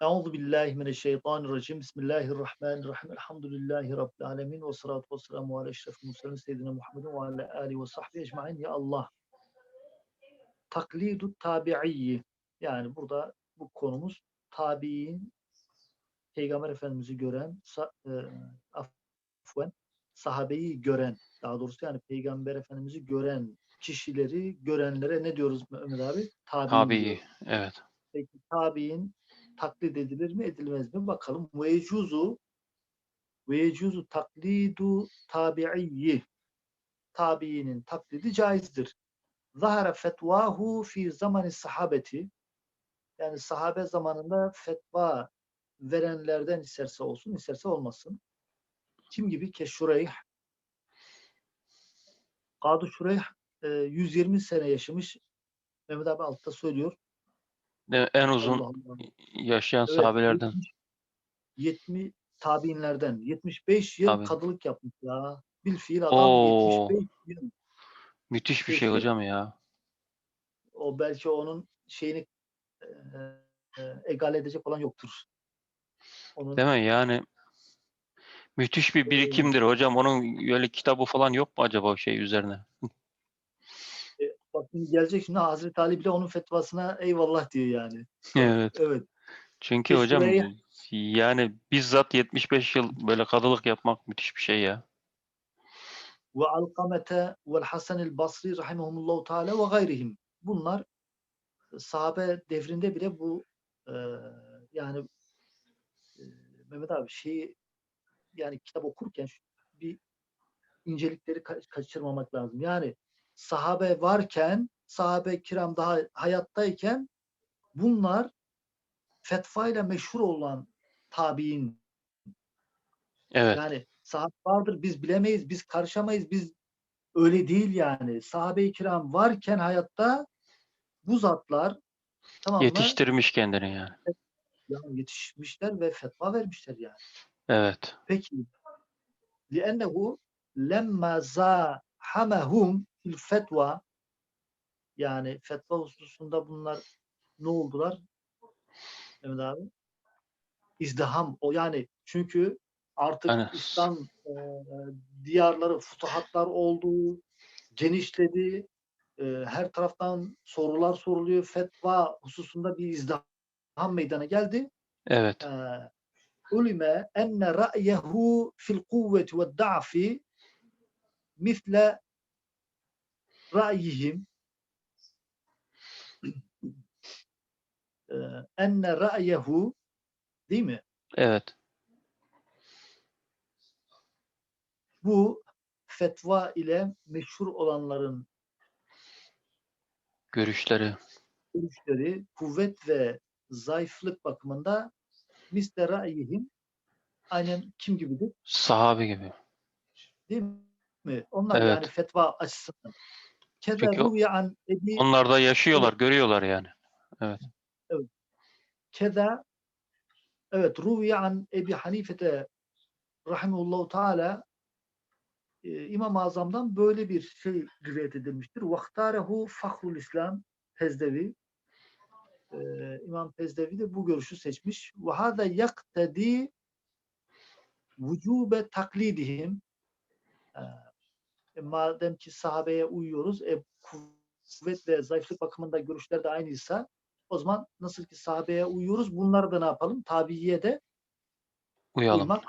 Euzu billahi mineşşeytanirracim. Bismillahirrahmanirrahim. Elhamdülillahi rabbil alamin ve salatu vesselamu ala eşrefil murselin seyyidina Muhammedin ve ala alihi ve sahbihi ecmaîn. Ya Allah. Taklidu tabi'iyyi. Yani burada bu konumuz tabi'in Peygamber Efendimiz'i gören, e, afven, sahabeyi gören, daha doğrusu yani Peygamber Efendimiz'i gören kişileri görenlere ne diyoruz Mehmet abi? Tabi'in Tabii. diyoruz. Evet. Peki tabi'in taklit edilir mi edilmez mi bakalım. Ve yecuzu ve yecuzu taklidu tabi'iyyi tabiinin taklidi caizdir. Zahara fetvahu fi zamani sahabeti yani sahabe zamanında fetva verenlerden isterse olsun, isterse olmasın. Kim gibi? Keşureyh. Kadı Şureyh e, 120 sene yaşamış. Mehmet abi altta söylüyor. En uzun Allah Allah. yaşayan Evet, sahabelerden. 70, 70 tabiinlerden 75 yıl Tabii. kadılık yapmış ya. Bil fiil adam Oo. 75 yıl. Müthiş bir şey hocam ya. O belki onun şeyini e, e, egal edecek olan yoktur. Onun Değil mi? Yani müthiş bir birikimdir hocam. Onun öyle kitabı falan yok mu acaba şey üzerine? Bak şimdi gelecek şimdi Hazreti Ali bile onun fetvasına eyvallah diyor yani. Evet. Evet. Çünkü Biz hocam şuraya- yani bizzat 75 yıl böyle kadılık yapmak müthiş bir şey ya. Ve Alkamete ve Hasan el Basri rahimehumullahu teala ve gayrihim. Bunlar sahabe devrinde bile bu e, yani e, Mehmet abi şeyi yani kitap okurken bir incelikleri ka- kaçırmamak lazım. Yani sahabe varken, sahabe kiram daha hayattayken bunlar fetvayla meşhur olan tabi'in Evet. yani sahabe vardır biz bilemeyiz, biz karışamayız, biz öyle değil yani. Sahabe-i kiram varken hayatta bu zatlar tamam mı? Yetiştirmiş kendini yani. Yani yetişmişler ve fetva vermişler yani. Evet. Peki لأنه لما زاحمهم Lütfül fetva yani fetva hususunda bunlar ne oldular? Mehmet abi. İzdiham. O yani çünkü artık Aynen. İslam e, diyarları, futuhatlar oldu, genişledi. E, her taraftan sorular soruluyor. Fetva hususunda bir izdiham meydana geldi. Evet. E, ulime enne ra'yehu fil kuvveti ve da'fi misle ra'yihim e, enne ra'yehu değil? Evet. Bu fetva ile meşhur olanların görüşleri görüşleri kuvvet ve zayıflık bakımında misle ra'yihim aynen kim gibidir? Sahabi gibi. Değil mi? Onlar evet. yani fetva açısından Keza Çünkü o- ruviye an Ebi Onlar da yaşıyorlar, görüyorlar yani. Keda evet ruviye an Ebi Hanifete rahimehullahu teala e, İmam-ı Azam'dan böyle bir şey rivayet edilmiştir. Vaktarehu Fahrul İslam Pezdevi e, İmam Pezdevi de bu görüşü seçmiş. Ve hâzâ yaktedi vücube taklidihim e, madem ki sahabeye uyuyoruz e, kuvvet ve zayıflık bakımında görüşler de aynıysa o zaman nasıl ki sahabeye uyuyoruz bunları da ne yapalım? Tabiiye de Uyalım. uymak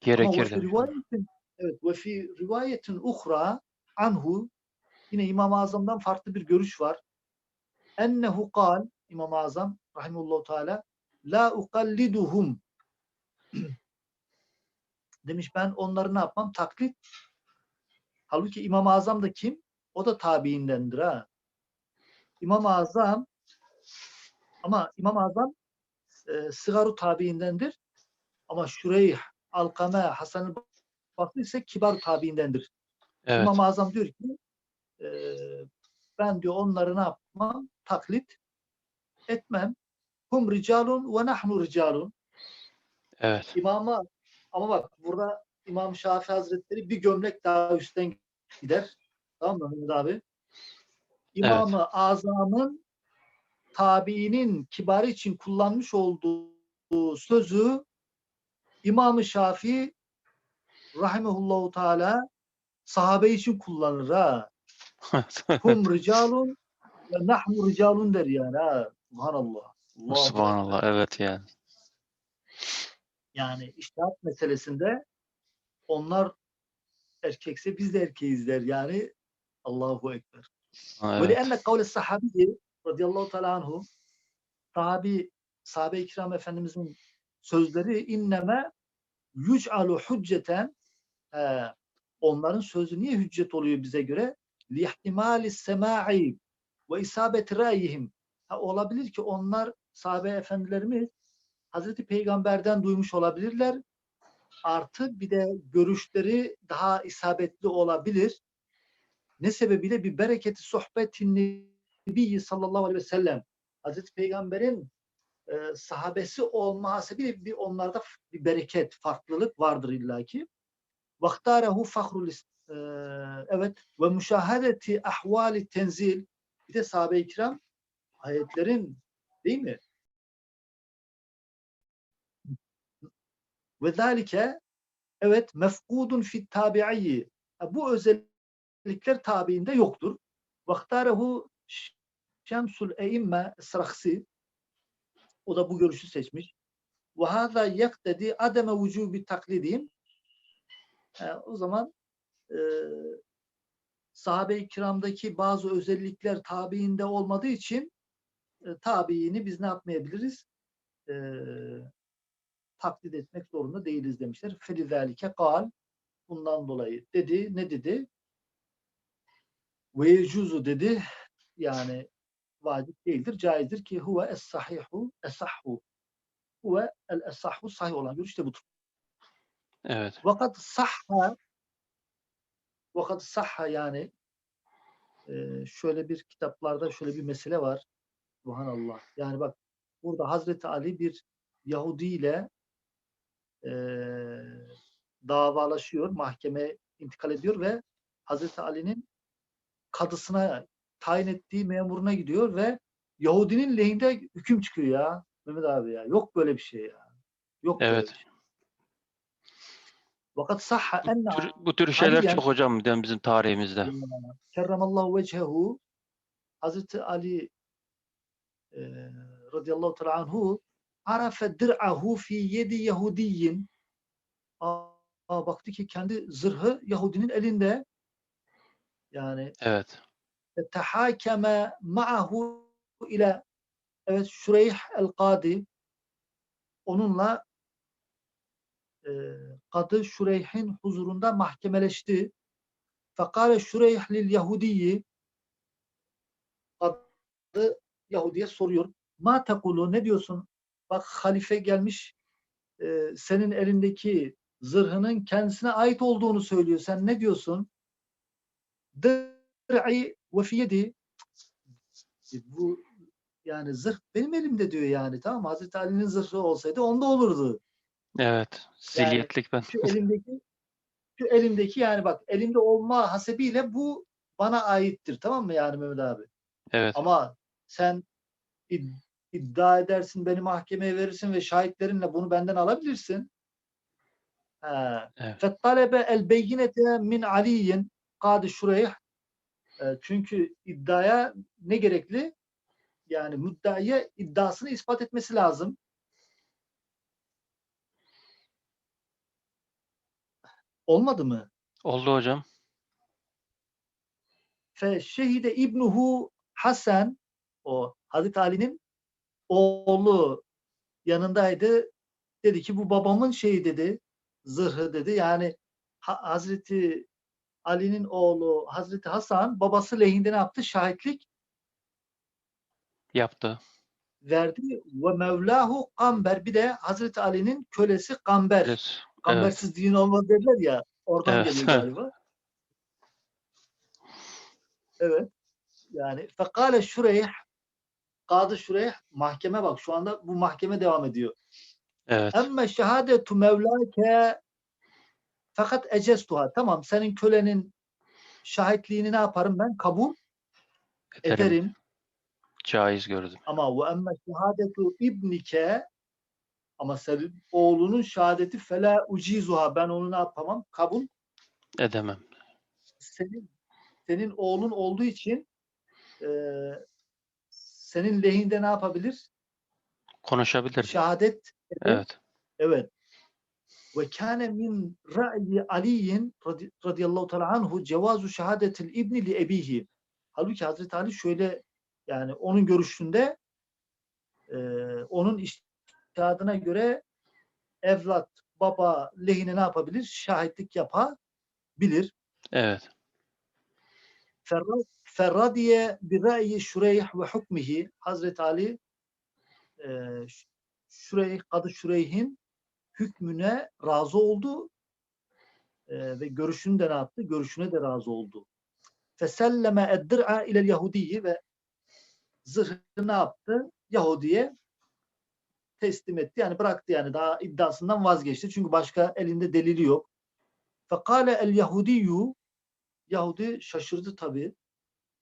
Gerekir demiş. evet ve fi rivayetin uhra anhu yine İmam-ı Azam'dan farklı bir görüş var. Ennehu kal İmam-ı Azam rahimehullah teala la ukalliduhum demiş ben onları ne yapmam? Taklit. Halbuki İmam-ı Azam da kim? O da tabiindendir ha. İmam-ı Azam ama İmam-ı Azam e, sigaru tabiindendir. Ama Şureyh, Alkame, Hasan-ı Basri ise kibar tabiindendir. Evet. İmam-ı Azam diyor ki e, ben diyor onları ne yapmam? Taklit etmem. Hum ricalun ve nahnu ricalun. Evet. İmama ama bak burada İmam Şafii Hazretleri bir gömlek daha üstten gider. Tamam mı Mehmet abi? İmam-ı Azam'ın tabiinin kibarı için kullanmış olduğu sözü İmam-ı Şafii rahimehullahu teala sahabe için kullanır ha. Hum ricalun ve nahnu ricalun der yani ha. Subhanallah. Allahu Subhanallah evet yani. Yani iştihat meselesinde onlar erkekse biz de erkeğiz der yani. Allahu Ekber. Ha, Ve Evet. lianne kavle sahabi radıyallahu teala anhu sahabi sahabe-i kiram efendimizin sözleri inneme yüc'alu hücceten he, onların sözü niye hüccet oluyor bize göre? Lihtimali sema'i ve isabeti ra'yihim. Ha, olabilir ki onlar sahabe efendilerimiz Hazreti Peygamber'den duymuş olabilirler. Artı bir de görüşleri daha isabetli olabilir. Ne sebebiyle bir bereketi sohbetin Nebi sallallahu aleyhi ve sellem Hazreti Peygamber'in e, sahabesi olma hasebiyle bir onlarda bir bereket, farklılık vardır illaki. Vaktarehu fahrul e, evet ve müşahedeti ahvali tenzil bir de sahabe-i kiram ayetlerin değil mi? Ve zalike evet mefkudun fit tabi'i bu özellikler tabiinde yoktur. Vaktarehu Şemsul Eimme Esraksi o da bu görüşü seçmiş. Ve hâzâ yektedi ademe vücubi taklidihim. E, o zaman e, sahabe-i kiramdaki bazı özellikler tabiinde olmadığı için e, tabiini biz ne yapmayabiliriz? E, taklit etmek zorunda değiliz demişler. Felizalike kal bundan dolayı dedi. Ne dedi? Ve yecuzu dedi. Yani vacip değildir, caizdir ki huve es-sahihu es-sahhu. Huve el-es-sahhu sahih olan görüş de budur. Evet. Vakat sahha vakat sahha yani e, şöyle bir kitaplarda şöyle bir mesele var. Subhanallah. Yani bak burada Hazreti Ali bir Yahudi ile e, davalaşıyor, mahkemeye intikal ediyor ve Hazreti Ali'nin kadısına tayin ettiği memuruna gidiyor ve Yahudinin lehinde hüküm çıkıyor ya Mehmet abi ya. Yok böyle bir şey ya. Yok Evet. şey. Sahha enne Tür- bu tür şeyler Aliyen- çok hocam bizim tarihimizde. kerramallahu vecehu Hazreti Ali e, radıyallahu teala anhu arafe dir'ahu fi yedi Yahudiyin Aa, aa, baktı ki kendi zırhı Yahudinin elinde yani Evet. tehakeme ma'ahu ile evet Şureyh el-Kadi onunla e, Kadı Şureyh'in huzurunda mahkemeleşti. Fekale Şureyh lil Yahudiyi Kadı Yahudi'ye soruyor. Ma tekulu ne diyorsun? Bak halife gelmiş e, senin elindeki zırhının kendisine ait olduğunu söylüyor. Sen ne diyorsun? Dir'i ve fi yedi E, bu yani zırh benim elimde diyor yani tamam mı? Hazreti Ali'nin zırhı olsaydı onda olurdu. Evet. Zilyetlik ben. Şu elimdeki şu elimdeki yani bak elimde olma hasebiyle bu bana aittir tamam mı yani Mehmet abi? Evet. Ama sen iddia edersin, beni mahkemeye verirsin ve şahitlerinle bunu benden alabilirsin. Evet. Fettalebe el beyinete min aliyin kadı şureyh. E, Çünkü iddiaya ne gerekli? Yani müddaiye iddiasını ispat etmesi lazım. Olmadı mı? Oldu hocam. Fe şehide ibnuhu Hasan o Hazreti Ali'nin oğlu yanındaydı. Dedi ki bu babamın şeyi dedi. Zırhı dedi. Yani Ha- Hazreti Ali'nin oğlu Hazreti Hasan babası lehinde ne yaptı? Şahitlik Yaptı. verdi. Ve Mevlahu Kamber. Bir de Hazreti Ali'nin kölesi Kamber. Evet. Kambersiz din olmaz derler ya. Oradan Evet. geliyor galiba. Evet. Yani fekale şureyh Kadı Şureyh mahkeme bak şu anda bu mahkeme devam ediyor. Evet. Emme şehadetu mevlake fakat ecestuha. Tamam senin kölenin şahitliğini ne yaparım ben? Kabul Ederim. ederim. Caiz gördüm. Ama ve emme şehadetu ibnike ama senin oğlunun şehadeti fela ucizuha ben onu ne yapamam? Kabul Edemem. senin senin oğlun olduğu için e, senin lehinde ne yapabilir? Konuşabilir. Şehadet Evet. evet. Ve kâne min ra'yi Ali'in radıyallahu teala anhu cevazu şehadetil ibni li ebihi. Halbuki Hazreti Ali şöyle yani onun görüşünde e, onun iştihadına göre evlat baba lehine ne yapabilir? Şahitlik yapabilir. Evet. Ferra- Ferradiye bir ra'yi Şureyh ve hukmihi Hazreti Ali e, Şureyh, Kadı Şureyh'in hükmüne razı oldu e, ve görüşünü de ne yaptı? Görüşüne de razı oldu. Feselleme eddir'a ilel Yahudiyi ve zırhı ne yaptı? Yahudiye teslim etti. Yani bıraktı yani daha iddiasından vazgeçti. Çünkü başka elinde delili yok. Fekale el Yahudiyyu Yahudi şaşırdı tabi.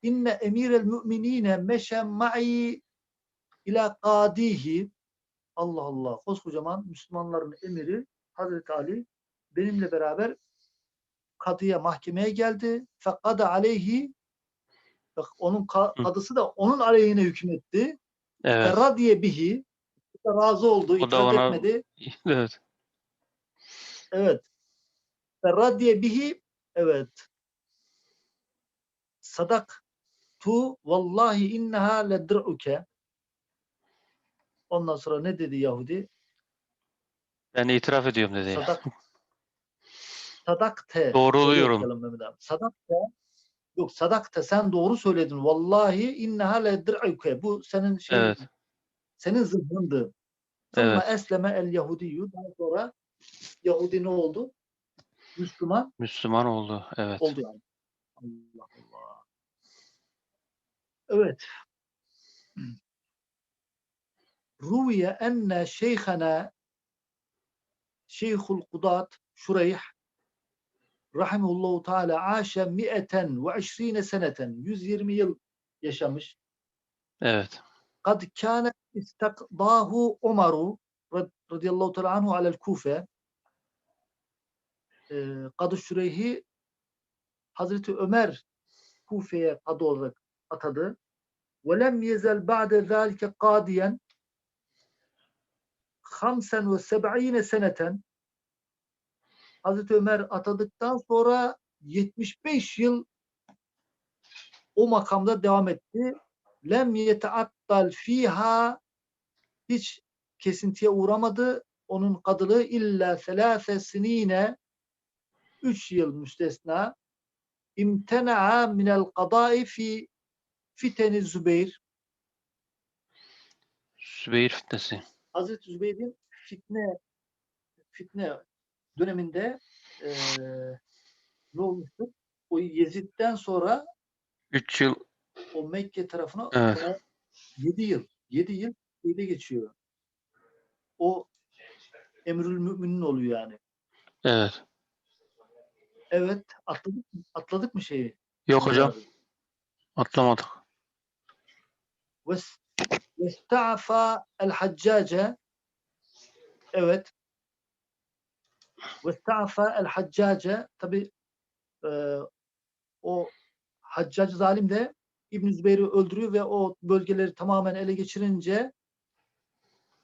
İnne emirel müminine meşe ma'i ila kadihi Allah Allah. Koskocaman Müslümanların emiri Hazreti Ali benimle beraber kadıya mahkemeye geldi. Fekada aleyhi bak onun kadısı da onun aleyhine hükmetti. Evet. Radiye bihi razı oldu. İtiraz ona- etmedi. Evet. Evet. Radiye bihi evet. Sadak tu vallahi inneha ledruke Ondan sonra ne dedi Yahudi? Ben itiraf ediyorum dedi. Sadak Sadakte. Doğruluyorum. Sadakte yok sadakte sen doğru söyledin. Vallahi inneha ledruke. Bu senin şey Evet. senin zırhındı. Evet. Sonra esleme el Yahudiyyu. Daha sonra Yahudi ne oldu? Müslüman Müslüman oldu. Evet. oldu yani. Allah Allah. Evet. Ruviye enne şeyhana Şeyhul Kudat Şureyh Rahimullahu Teala aşe mi'eten ve işrine seneten 120 yıl yaşamış. Evet. Kad kâne istakdahu Umaru rad- radıyallahu teala anhu alel Kufe Ee, Kadı Şureyh'i Hazreti Ömer Kufe'ye kadı olarak atadı. وَلَمْ يَزَلْ بَعْدَ ذَٰلِكَ قَادِيًا خَمْسًا وَسَبْعِينَ seneten Hazreti Ömer atadıktan sonra 75 yıl o makamda devam etti. Lem yeteattal fiha hiç kesintiye uğramadı. Onun kadılığı illa selase sinine 3 yıl müstesna imtena'a minel kadai fi fiteni Zübeyir. Sübeyir fitnesi. Hazreti Zübeyir'in fitne fitne döneminde eee ne olmuştur? O Yezid'den sonra 3 yıl o Mekke tarafına Evet. 7 yıl 7 yıl şeyde geçiyor. O Emrül Müminin oluyor yani. evet. Evet atladık? Atladık mı şeyi? Yok hocam atlamadık. Ves- Vesta'fa el haccace Evet. Vesta'fa el haccace tabi e, o haccac zalim de İbn Zübeyir'i öldürüyor ve o bölgeleri tamamen ele geçirince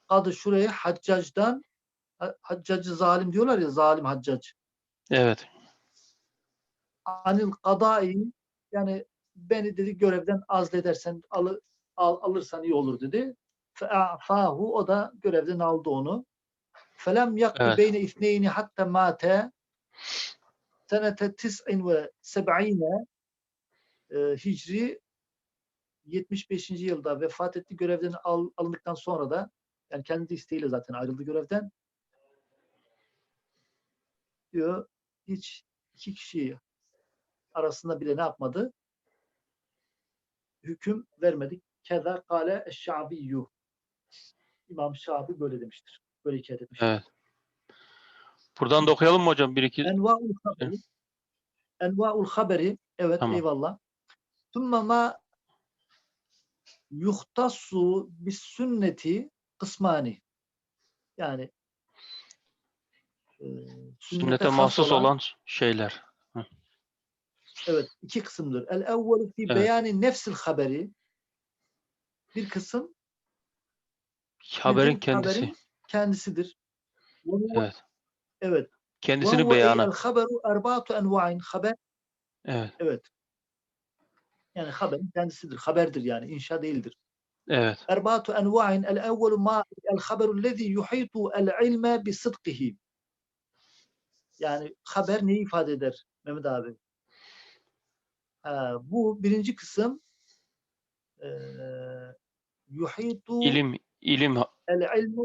adı şuraya haccacdan ha- haccacı zalim diyorlar ya zalim haccac. Evet. Anil kadai yani beni dedi görevden azledersen alı, al, alırsan iyi olur dedi. Fe'afahu o da görevden aldı onu. Felem yakti Evet. beyne ithneyni hatta mate senete tis'in ve seb'ine e, Hicri 75. yılda vefat etti. Görevden al, alındıktan sonra da yani kendi isteğiyle zaten ayrıldı görevden. Diyor hiç iki kişi arasında bile ne yapmadı? Hüküm vermedik. Keza kale eşşabiyyuh. İmam Şabi böyle demiştir. Böyle hikayet etmiştir. Evet. Buradan da okuyalım mı hocam? Bir iki. Enva'ul haberi. Enva'ul haberi. Evet Tamam. eyvallah. Thumma ma yuhtassu bis sünneti kısmani. Yani e, Sünnete has mahsus olan şeyler. Evet, iki kısımdır. El evvelu fi Evet. beyani nefsil haberi. Bir kısım Haberin kendisi. Haberin kendisidir. Evet. Evet. Kendisini el haberu erba'atu enva'in. Haber, Evet. evet. Yani haberin kendisidir. Haberdir yani. inşa değildir. Evet. Erba'atu enva'in. El evvelu ma el haberu lezi yuhitu el ilme bi sıdkihi. Yani haber neyi ifade eder Mehmet abi? Ha, bu birinci kısım yuhitu İlim ilim el ilme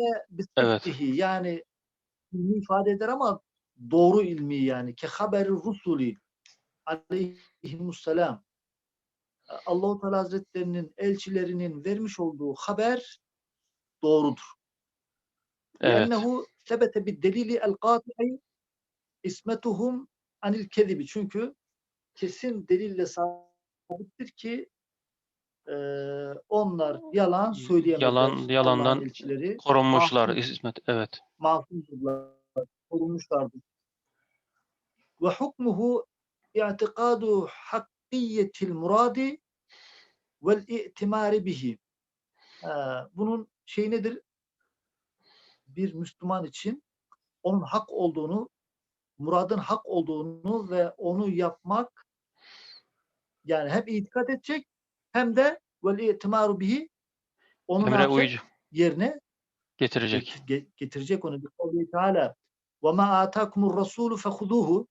Evet. bisiddihi yani ilmi ifade eder ama doğru ilmi yani ke haberi rusuli aleyhimusselam Allahu Teala Hazretlerinin elçilerinin vermiş olduğu haber doğrudur. evet. Ennehu sebete bid delili el qati'i ismetuhum anil kezibi. Çünkü kesin delille sabittir ki eee, onlar yalan söyleyemezler. Yalan- yalandan elçileri Korunmuşlar. İsmet. Evet. masumdurlar, korunmuşlardır. Ve hukmuhu i'tikadu hakkiyetil muradi vel i'timari bihi. Bunun şey nedir? Bir Müslüman için onun hak olduğunu, muradın hak olduğunu ve onu yapmak yani hem itikat edecek hem de vel i'timaru bihi onu ne Emre yapacak? uyucu yerine getirecek. get- ge- getirecek onu. Kavli Teala ve ma atakumur rasulu fehuduhu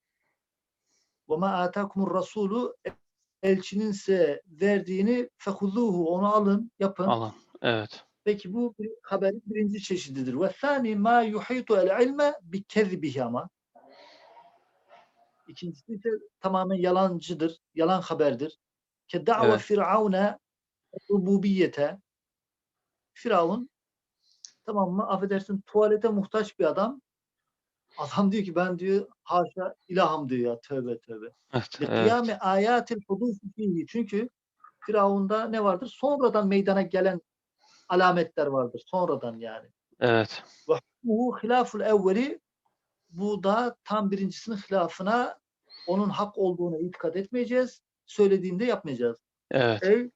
ve ma atakumur rasulu elçinin size verdiğini fehuduhu onu alın yapın. Alın. Evet. Peki bu bir haberin birinci çeşididir. Ve thani ma yuhitu el ilme bi kezbihi ama. İkincisi ise tamamen yalancıdır. Yalan haberdir. Ke da've Evet. firavune rububiyete. Firavun tamam mı? Affedersin tuvalete muhtaç bir adam. Adam diyor ki ben diyor haşa ilahım diyor ya tövbe tövbe. Evet. Ve evet. kıyame ayatil fihi. Çünkü Firavun'da ne vardır? Sonradan meydana gelen alametler vardır. Sonradan yani. Evet. Bu hilaful evveli bu da tam birincisinin hilafına onun hak olduğuna itikad etmeyeceğiz. Söylediğinde yapmayacağız. Evet. Ey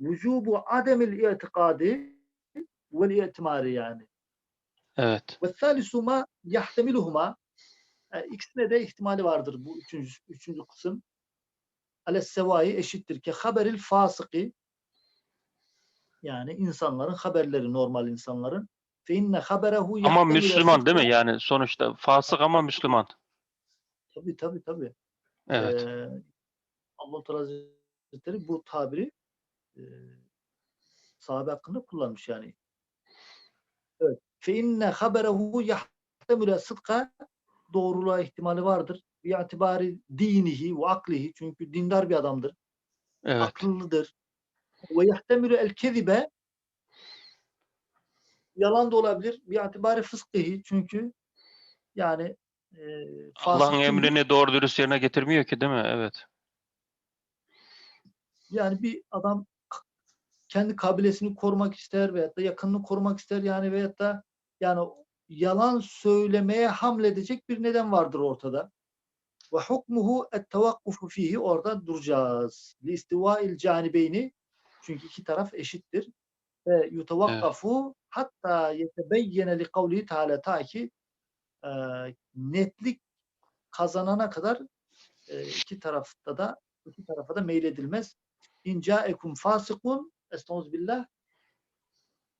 vücubu ademil itikadi vel itimari yani. Evet. Ve thalisu ma yahtemiluhuma e, ikisine de ihtimali vardır bu üçüncü, üçüncü kısım. Ales sevai eşittir ki haberil fasıki yani insanların haberleri normal insanların fe inne haberehu Ama Müslüman değil mi? Yani sonuçta fasık ama Müslüman. Tabii tabii tabii. Evet. Ee, Teala Hazretleri bu tabiri e, sahabe hakkında kullanmış yani. Evet. Fe inne haberehu yahtemüle sıdka doğruluğa ihtimali vardır. Bir itibari dinihi ve aklihi çünkü dindar bir adamdır. Evet. Akıllıdır. Ve yahtemülü el kezibe yalan da olabilir. Bir itibari fıskihi çünkü yani e, Allah'ın emrini doğru dürüst yerine getirmiyor ki değil mi? Evet. Yani bir adam kendi kabilesini korumak ister veyahut da yakınını korumak ister yani veyahut da yani yalan söylemeye hamledecek bir neden vardır ortada. Ve hukmuhu et tevakkufu fihi orada duracağız. Li istivail canibeyni çünkü iki taraf eşittir. Ve yutevakkafu hatta yetebeyyene li kavli teala ta ki e, netlik kazanana kadar e, iki tarafta da iki tarafa da meyledilmez. İn ca'ekum fasikun estağfirullah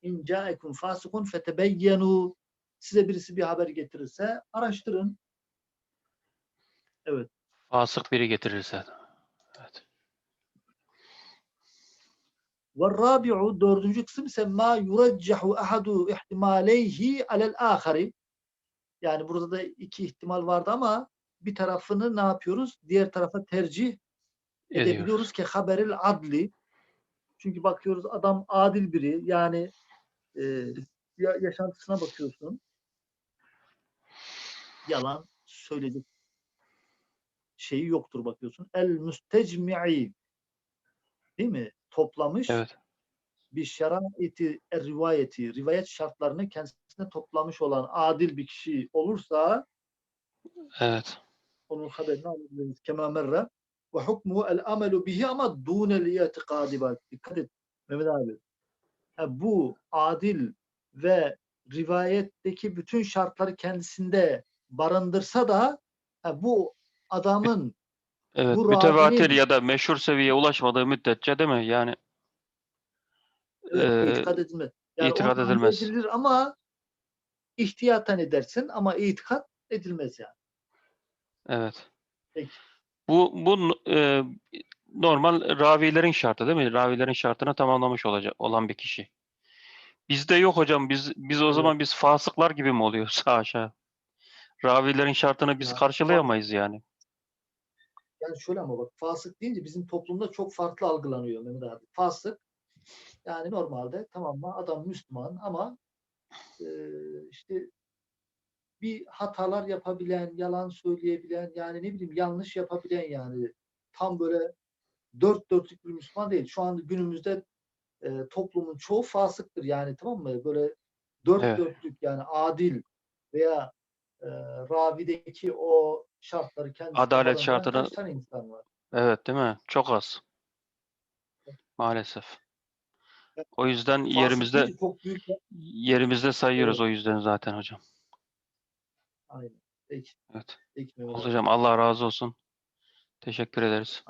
İn ca'ekum fasikun fetebeyyenu size birisi bir haber getirirse araştırın. Fasık biri getirirse. Evet. Ve rabi'u dördüncü kısım ise ma yuraccahu ahadu ihtimaleyhi alel ahari. Yani burada da iki ihtimal vardı ama bir tarafını ne yapıyoruz? Diğer tarafa tercih edebiliyoruz ki haberil adli. Çünkü bakıyoruz adam adil biri. Yani e, ya- yaşantısına bakıyorsun. Yalan söyledik şeyi yoktur bakıyorsun. El müstecmi'i değil mi? Toplamış Evet. bir şeraiti rivayeti rivayet şartlarını kendisine toplamış olan adil bir kişi olursa Evet. onun haberini alabiliriz. Kema merre ve hukmuhu el amelu bihi ama dunel itikadi bak. Dikkat et Mehmet abi. Ha, bu adil ve rivayetteki bütün şartları kendisinde barındırsa da ha, bu adamın Evet. Bu mütevatir ravinin- ya da meşhur seviyeye ulaşmadığı müddetçe değil mi? Yani e, itikad edilmez. Yani kabul edilmez. edilir ama ihtiyaten edersin ama itikat edilmez yani. evet. Peki. Bu bu e, normal ravilerin şartı değil mi? Ravilerin şartını tamamlamış olacak olan bir kişi. Bizde yok hocam. Biz biz o zaman biz fasıklar gibi mi oluyoruz haşa? Ravilerin şartını biz Ya, karşılayamayız yani. Yani şöyle ama bak fasık deyince bizim toplumda çok farklı algılanıyor Mehmet abi. Fasık yani normalde tamam mı adam Müslüman ama e, işte bir hatalar yapabilen, yalan söyleyebilen yani ne bileyim yanlış yapabilen yani tam böyle dört dörtlük bir Müslüman değil. Şu an günümüzde e, toplumun çoğu fasıktır yani tamam mı? Böyle dört Evet. dörtlük yani adil veya e, ravideki o şartları kendisi Adalet şartını- kaç tane insan var? Evet değil mi? Çok az. Maalesef. O yüzden Fasık yerimizde yerimizde sayıyoruz Evet. o yüzden zaten hocam. Aynen. Peki. Evet. Abi. hocam Allah razı olsun. Teşekkür ederiz.